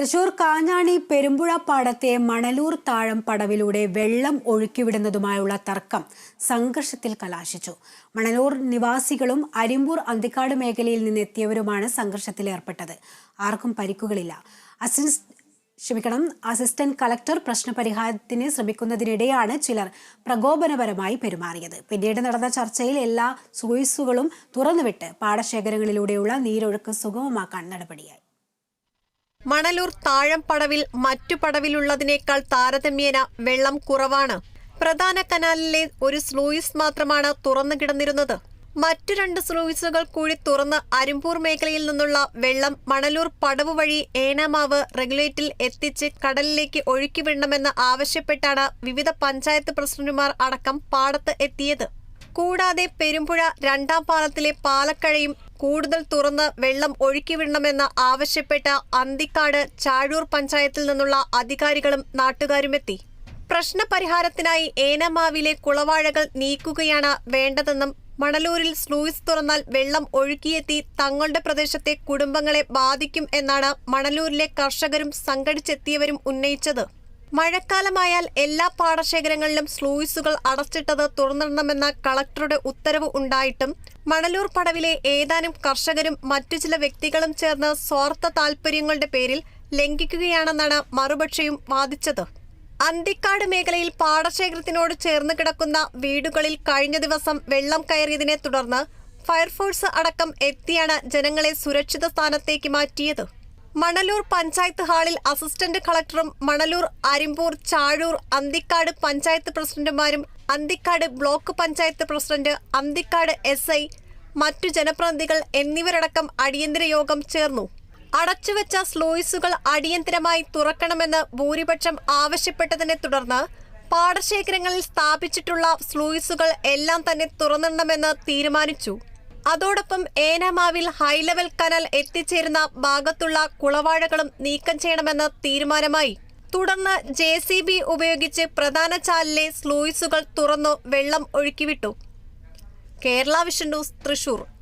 തൃശൂർ കാഞ്ഞാണി പെരുമ്പുഴ പാടത്തെ മണലൂർ താഴം പടവിലൂടെ വെള്ളം ഒഴുക്കിവിടുന്നതുമായുള്ള തർക്കം സംഘർഷത്തിൽ കലാശിച്ചു. മണലൂർ നിവാസികളും അരിമ്പൂർ അന്തിക്കാട് മേഖലയിൽ നിന്നെത്തിയവരുമാണ് സംഘർഷത്തിൽ ഏർപ്പെട്ടത്. ആർക്കും പരിക്കുകളില്ല. അസിസ്റ്റ് ക്ഷമിക്കണം അസിസ്റ്റന്റ് കളക്ടർ പ്രശ്നപരിഹാരത്തിന് ശ്രമിക്കുന്നതിനിടെയാണ് ചിലർ പ്രകോപനപരമായി പെരുമാറിയത്. പിന്നീട് നടന്ന ചർച്ചയിൽ എല്ലാ സൂയിസുകളും തുറന്നുവിട്ട് പാടശേഖരങ്ങളിലൂടെയുള്ള നീരൊഴുക്ക് സുഗമമാക്കാൻ നടപടിയായി. മണലൂർ താഴം പടവിൽ മറ്റു പടവിലുള്ളതിനേക്കാൾ താരതമ്യേന വെള്ളം കുറവാണ്. പ്രധാന കനാലിലെ ഒരു സ്ലൂയിസ് മാത്രമാണ് തുറന്നു കിടന്നിരുന്നത്. മറ്റു രണ്ട് സ്ലൂയിസുകൾ കൂടി തുറന്ന് അരിമ്പൂർ മേഖലയിൽ നിന്നുള്ള വെള്ളം മണലൂർ പടവ് വഴി ഏനാമാവ് റെഗുലേറ്റിൽ എത്തിച്ച് കടലിലേക്ക് ഒഴുക്കിവിടണമെന്ന് ആവശ്യപ്പെട്ടാണ് വിവിധ പഞ്ചായത്ത് പ്രസിഡന്റുമാർ അടക്കം പാടത്ത് എത്തിയത്. കൂടാതെ പെരുമ്പുഴ രണ്ടാം പാലത്തിലെ പാലക്കഴയും കൂടുതൽ തുറന്ന് വെള്ളം ഒഴുക്കിവിടണമെന്ന് ആവശ്യപ്പെട്ട അന്തിക്കാട് ചാഴൂർ പഞ്ചായത്തിൽ നിന്നുള്ള അധികാരികളും നാട്ടുകാരുമെത്തി. പ്രശ്നപരിഹാരത്തിനായി ഏനമാവിലെ കുളവാഴകൾ നീക്കുകയാണ് വേണ്ടതെന്നും മണലൂരിൽ സ്ലൂയിസ് തുറന്നാൽ വെള്ളം ഒഴുക്കിയെത്തി തങ്ങളുടെ പ്രദേശത്തെ കുടുംബങ്ങളെ ബാധിക്കും എന്നാണ് മണലൂരിലെ കർഷകരും സംഘടിച്ചെത്തിയവരും ഉന്നയിച്ചത്. മഴക്കാലമായാൽ എല്ലാ പാടശേഖരങ്ങളിലും സ്ലൂയിസുകൾ അടച്ചിട്ടത് തുറന്നിടണമെന്ന കളക്ടറുടെ ഉത്തരവ് ഉണ്ടായിട്ടും മണലൂർ പടവിലെ ഏതാനും കർഷകരും മറ്റു ചില വ്യക്തികളും ചേർന്ന് സ്വാർത്ഥ താൽപര്യങ്ങളുടെ പേരിൽ ലംഘിക്കുകയാണെന്നാണ് മറുപക്ഷയും വാദിച്ചത്. അന്തിക്കാട് മേഖലയിൽ പാടശേഖരത്തിനോട് ചേർന്ന് കിടക്കുന്ന വീടുകളിൽ കഴിഞ്ഞ ദിവസം വെള്ളം കയറിയതിനെ തുടർന്ന് ഫയർഫോഴ്സ് അടക്കം എത്തിയാണ് ജനങ്ങളെ സുരക്ഷിത സ്ഥാനത്തേക്ക് മാറ്റിയത്. മണലൂർ പഞ്ചായത്ത് ഹാളിൽ അസിസ്റ്റന്റ് കളക്ടറും Manalur Arimpur Chazhur Anthikad panchayat പ്രസിഡന്റുമാരും Anthikad block panchayat president Anthikad S I മറ്റു ജനപ്രതിനിധികൾ എന്നിവരടക്കം അടിയന്തര യോഗം ചേർന്നു. അടച്ചുവെച്ച സ്ലൂയിസുകൾ അടിയന്തരമായി തുറക്കണമെന്ന് ഭൂരിപക്ഷം ആവശ്യപ്പെട്ടതിനെ തുടർന്ന് പാടശേഖരങ്ങളിൽ സ്ഥാപിച്ചിട്ടുള്ള സ്ലൂയിസുകൾ എല്ലാം തന്നെ തുറന്നിടണമെന്ന് തീരുമാനിച്ചു. അതോടൊപ്പം ഏനാമാവിൽ ഹൈലെവൽ കനൽ എത്തിച്ചേരുന്ന ഭാഗത്തുള്ള കുളവാഴകളും നീക്കം ചെയ്യണമെന്ന് തീരുമാനമായി. തുടർന്ന് ജെ സി ബി ഉപയോഗിച്ച് പ്രധാന ചാലിലെ സ്ലൂയിസുകൾ തുറന്നു വെള്ളം ഒഴുക്കിവിട്ടു. Kerala vision news Thrissur.